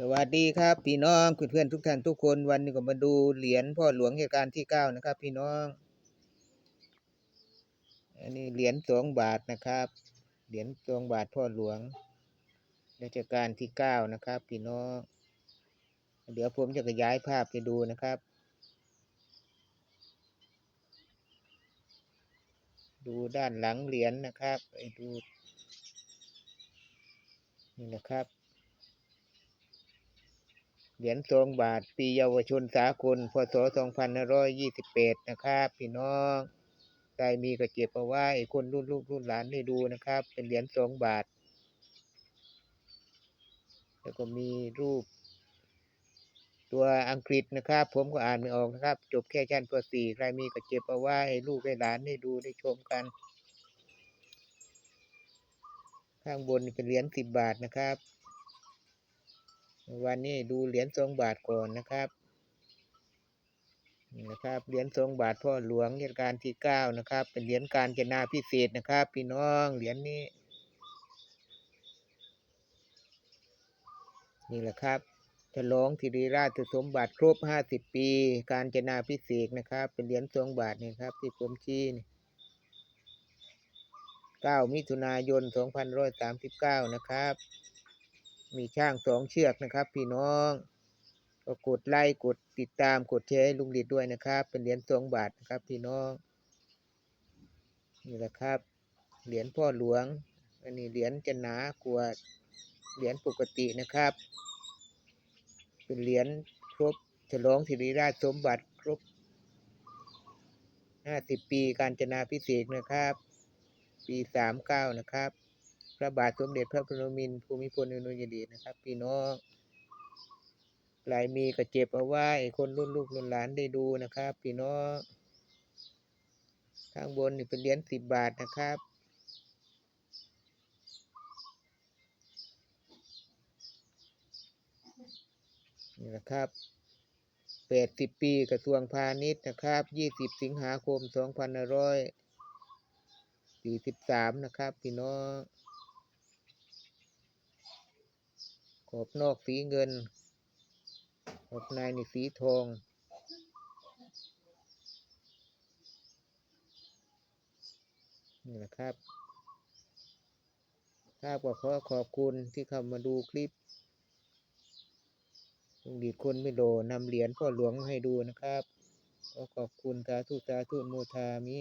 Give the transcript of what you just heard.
สวัสดีครับ พี่น้องเพื่อนๆทุกท่านทุกคนวันนี้ก็มาดูเหรียญพ่อหลวงเหตุการณ์ที่เก้านะครับ พี่น้อง อันนี้เหรียญสองบาทนะครับ เหรียญสองบาทพ่อหลวงรัชกาลที่เก้านะครับ พี่น้อง เดี๋ยวผมจะขยายภาพไปดูนะครับ ดูด้านหลังเหรียญนะครับไปดูนี่นะครับ เหรียญสองบาท ปีเยาวชนสากลพศ2528นะครับพี่น้องใครมีก็เก็บเอาไว้คนรุ่นลูกรุ่นหลานได้ดูนะครับ เป็นเหรียญสองบาท แล้วก็มีรูป ตัวอังกฤษนะครับ ผมก็อ่านไม่ออกนะครับ จบแค่ชั้นป .4 ใครมีก็เก็บเอาไว้ลูกให้หลานได้ดูได้ชมกันข้างบนเป็นเหรียญสิบบาทนะครับ วันนี้ดูเหรียญสองบาทก่อนนะครับนะครับเหรียญสองบาทพ่อหลวงรัชกาลที่เก้านะครับ เป็นเหรียญการจนาพิเศษนะครับ พี่น้องเหรียญนี้ นี่แหละครับฉลองสิริราชสมบัติครบห้าสิบปี การจนาพิเศษนะครับ เป็นเหรียญสองบาทนี่ครับ ที่ผมชี้นี่เก้ามิถุนายนสองพันร้อยสามสิบเก้านะครับ มีช่างสองเชือกนะครับ พี่น้องก็กดไลค์กดติดตามกดแชร์ให้ลุงดิดด้วยนะครับ เป็นเหรียญสองบาทนะครับ พี่น้องนี่แหละครับ เหรียญพ่อหลวง อันนี้เหรียญจะหนากว่าเหรียญปกตินะครับ เป็นเหรียญครบฉลองสิริราชสมบัติครบห้าสิบปีการจนาพิเศษนะครับ ปีสามเก้านะครับ ระบาทสมเด็จพระปรมินทรภูมิพลอดุลยเดชนะครับพี่น้องหลายมีก็เจ็บเอาไว้คนรุ่นลูกรุ่นหลานได้ดูนะครับพี่น้องข้างบนนี่เป็นเหรียญสิบบาทนะครับนี่แหละครับแปดสิบปีกระทรวงพาณิชย์นะครับยี่สิบสิงหาคมสองพันร้อยสี่สิบสามนะครับ พี่น้อง ข อบนอกสีเงิน ขอบในนี่สีทอง นี่แหละครับครับก็ขอขอบคุณที่เข้ามาดูคลิปลุงดีดคนไม่โดนำเหรียญพ่อหลวงมาให้ดูนะครับ ขอขอบคุณสาธุสาธุโมทามิ